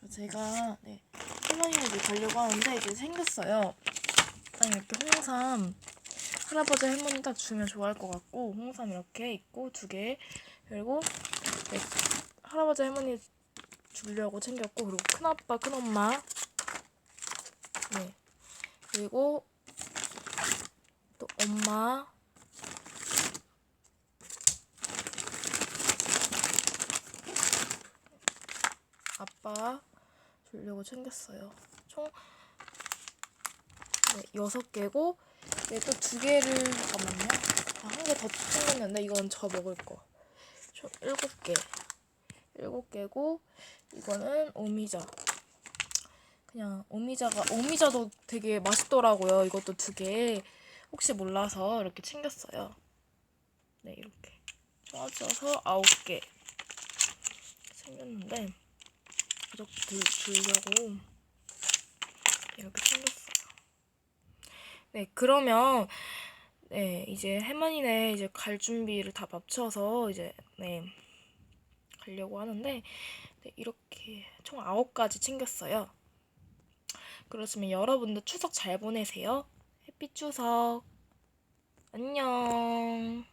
저 제가 네, 할머니네 집 가려고 하는데 이제 생겼어요. 딱 이렇게 홍삼 할아버지 할머니 딱 주면 좋아할 것 같고 홍삼 이렇게 있고 두 개 그리고 네, 할아버지 할머니 주려고 챙겼고 그리고 큰아빠 큰엄마 네 그리고 또 엄마 아빠 주려고 챙겼어요. 총 네, 여섯 개고 네, 또두 개를 잠깐만요. 아, 한 개 더 챙겼는데 이건 저 먹을 거. 총 일곱 개. 일곱 개고 이거는 오미자. 그냥 오미자가 오미자도 되게 맛있더라고요. 이것도 두 개. 혹시 몰라서 이렇게 챙겼어요. 네, 이렇게. 쪼아져서 아홉 개 챙겼는데 가족들 주려고 이렇게 챙겼어요. 네, 그러면 네, 이제 할머니네 이제 갈 준비를 다 마쳐서 이제 네 가려고 하는데 네, 이렇게 총 아홉 가지 챙겼어요. 그렇지만 여러분도 추석 잘 보내세요. 햇빛 추석. 안녕.